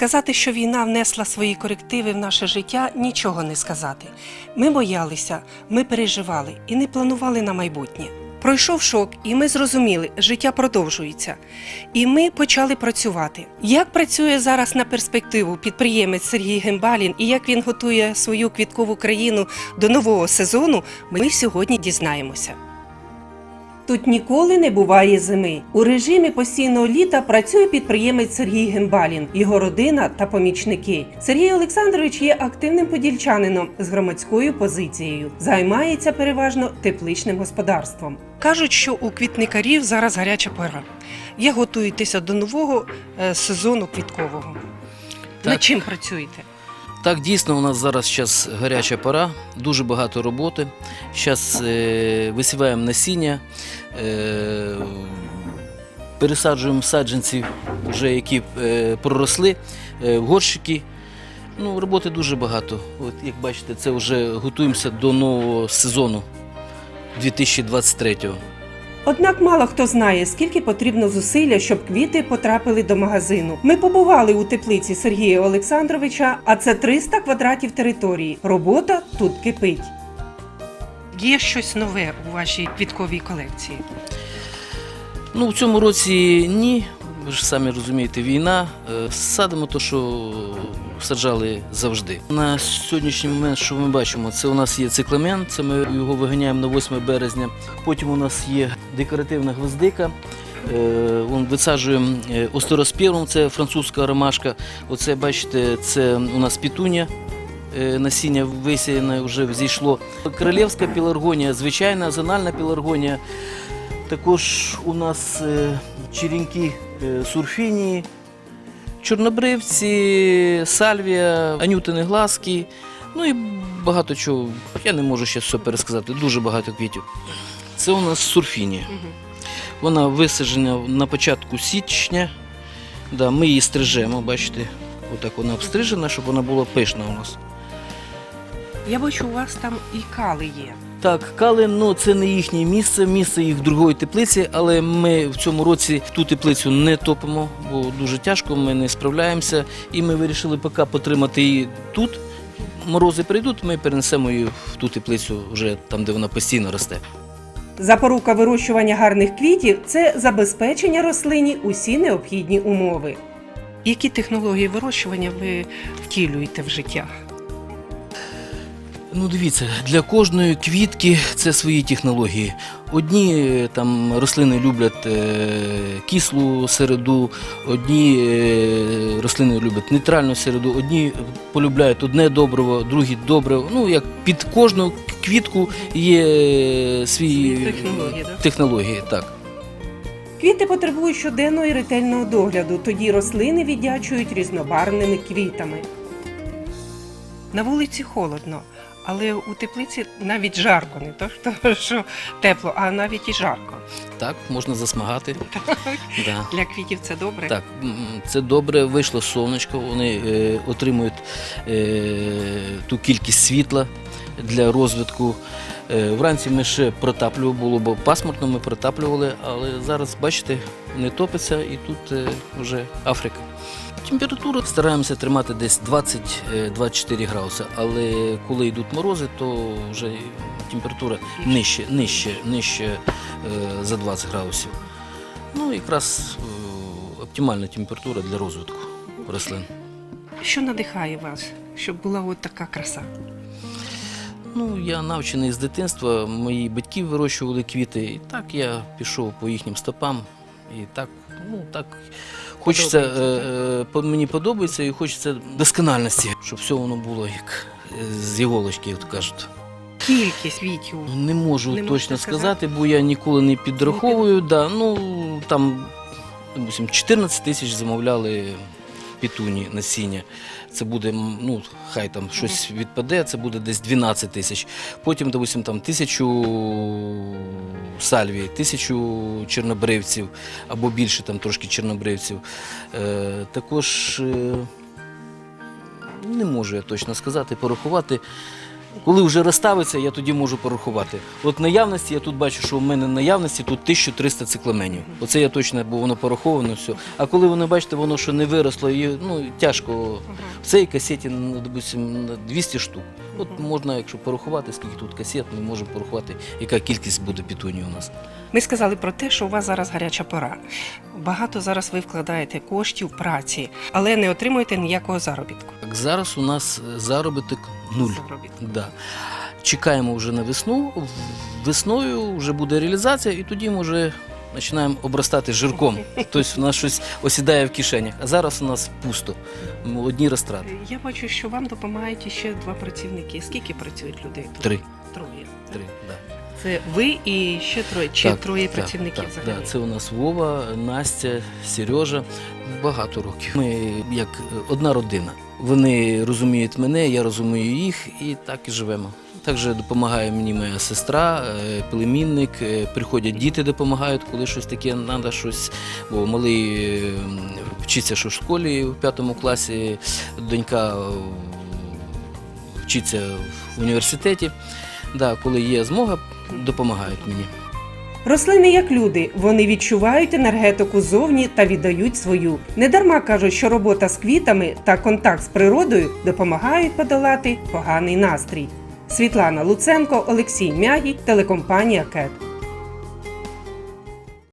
Сказати, що війна внесла свої корективи в наше життя, нічого не сказати. Ми боялися, ми переживали і не планували на майбутнє. Пройшов шок, і ми зрозуміли, життя продовжується. І ми почали працювати. Як працює зараз на перспективу підприємець Сергій Гембалін і як він готує свою квіткову країну до нового сезону, ми сьогодні дізнаємося. Тут ніколи не буває зими. У режимі постійного літа працює підприємець Сергій Гембалін, його родина та помічники. Сергій Олександрович є активним подільчанином з громадською позицією. Займається переважно тепличним господарством. Кажуть, що у квітникарів зараз гаряча пора. Як готуєтеся до нового е, сезону квіткового? Так. Над чим працюєте? Так, дійсно, у нас зараз зараз гаряча пора, дуже багато роботи. Зараз е, висіваємо насіння, е, пересаджуємо саджанці, вже які е, проросли е, в горщики. Ну, роботи дуже багато. От, як бачите, це вже готуємося до нового сезону 2023-го. Однак мало хто знає, скільки потрібно зусилля, щоб квіти потрапили до магазину. Ми побували у теплиці Сергія Олександровича, а це 300 квадратів території. Робота тут кипить. Є щось нове у вашій квітковій колекції. Ну, в цьому році ні. Ви ж самі розумієте, війна. Е, Садимо те, що саджали завжди. На сьогоднішній момент, що ми бачимо, це у нас є цикламен, це ми його виганяємо на 8 березня. Потім у нас є декоративна гвоздика. Е, Висаджуємо е, це французька ромашка. Оце, бачите, це у нас пітуня. е, Насіння висіяне вже взійшло. Королівська піларгонія, звичайна зональна піларгонія. Також у нас черенки сурфінії, чорнобривці, сальвія, анютини глазки. Ну і багато чого. Я не можу ще все пересказати, дуже багато квітів. Це у нас сурфінія. Вона висаджена на початку січня. Да, ми її стрижемо, бачите. Отак вона обстрижена, щоб вона була пишна у нас. Я бачу, у вас там і кали є. Так, калин, ну це не їхнє місце, місце їх в другої теплиці, але ми в цьому році ту теплицю не топимо, бо дуже тяжко, ми не справляємося. І ми вирішили поки потримати її тут. Морози прийдуть, ми перенесемо її в ту теплицю, вже там, де вона постійно росте. Запорука вирощування гарних квітів це забезпечення рослині усі необхідні умови. Які технології вирощування ви втілюєте в життя? Ну, дивіться, для кожної квітки це свої технології. Одні е, там рослини люблять е, кислу середу, одні е, рослини люблять нейтральну середу, одні полюбляють одне добриво, другі добре. Ну, як під кожну квітку є свої Свої технології, технології, так. Квіти потребують щоденного і ретельного догляду, тоді рослини віддячують різнобарвними квітами. На вулиці холодно, але у теплиці навіть жарко, не то що- тепло, а навіть і жарко. Так, можна засмагати. Да. Для квітів це добре. Так, це добре, вийшло сонечко, вони е, отримують е, ту кількість світла для розвитку. Е, вранці ми ще протаплювали, було бо пасмурно, ми протаплювали, але зараз, бачите, не топиться і тут е, вже Африка. Температуру стараємося тримати десь 20-24 градуси, але коли йдуть морози, то вже температура нижче, нижче, нижче е, за 20 градусів. Ну, якраз е, оптимальна температура для розвитку рослин. Що надихає вас, щоб була от така краса? Ну, я навчений з дитинства, мої батьки вирощували квіти, і так я пішов по їхнім стопам. І так, ну так. Хочеться, е, е, мені подобається і хочеться доскональності, щоб все воно було як е, з іголочки, як то кажуть. Кількість квітів. Не можу Не точно можете сказати, бо я ніколи не підраховую. Да, ну, там, допустим, 14 тисяч замовляли пітуні насіння. Це буде, ну, хай там щось відпаде, це буде десь 12 тисяч. Потім, допустим, там тисячу сальвій, тисячу чорнобривців або більше там трошки чорнобривців. Е, також е, не можу я точно сказати, порахувати. Коли вже розставиться, я тоді можу порахувати. От наявності, я тут бачу, що в мене наявності тут 1300 цикламенів. Оце я точно, бо воно пораховано все. А коли воно, бачите, воно що не виросло, і ну, тяжко. В цій касеті, ну, допустим, 200 штук. От можна, якщо порахувати, скільки тут касет, ми можемо порахувати, яка кількість буде пітунів у нас. Ми сказали про те, що у вас зараз гаряча пора. Багато зараз ви вкладаєте коштів праці, але не отримуєте ніякого заробітку. Так, зараз у нас е, заробіток нуль. Заробітку. Да. Чекаємо вже на весну. Весною вже буде реалізація, і тоді ми вже починаємо обростати жирком. Тобто у нас щось осідає в кишенях. А зараз у нас пусто. Одні розтрати. Я бачу, що вам допомагають ще два працівники. Скільки працюють людей тут? Три. Троє. Три, да. Це ви і ще троє, чи Так, троє так, працівників так, взагалі? Да, це у нас Вова, Настя, Сережа. Багато років. Ми як е, одна родина. Вони розуміють мене, я розумію їх, і так і живемо. Також допомагає мені моя сестра, е, племінник. е, Приходять діти, допомагають, коли щось таке треба, щось. Бо малий е, вчиться, що в школі в п'ятому класі, донька вчиться в університеті. Да, коли є змога, допомагають мені. Рослини як люди, вони відчувають енергетику зовні та віддають свою. Недарма кажуть, що робота з квітами та контакт з природою допомагають подолати поганий настрій. Світлана Луценко, Олексій Мягій, телекомпанія КЕТ.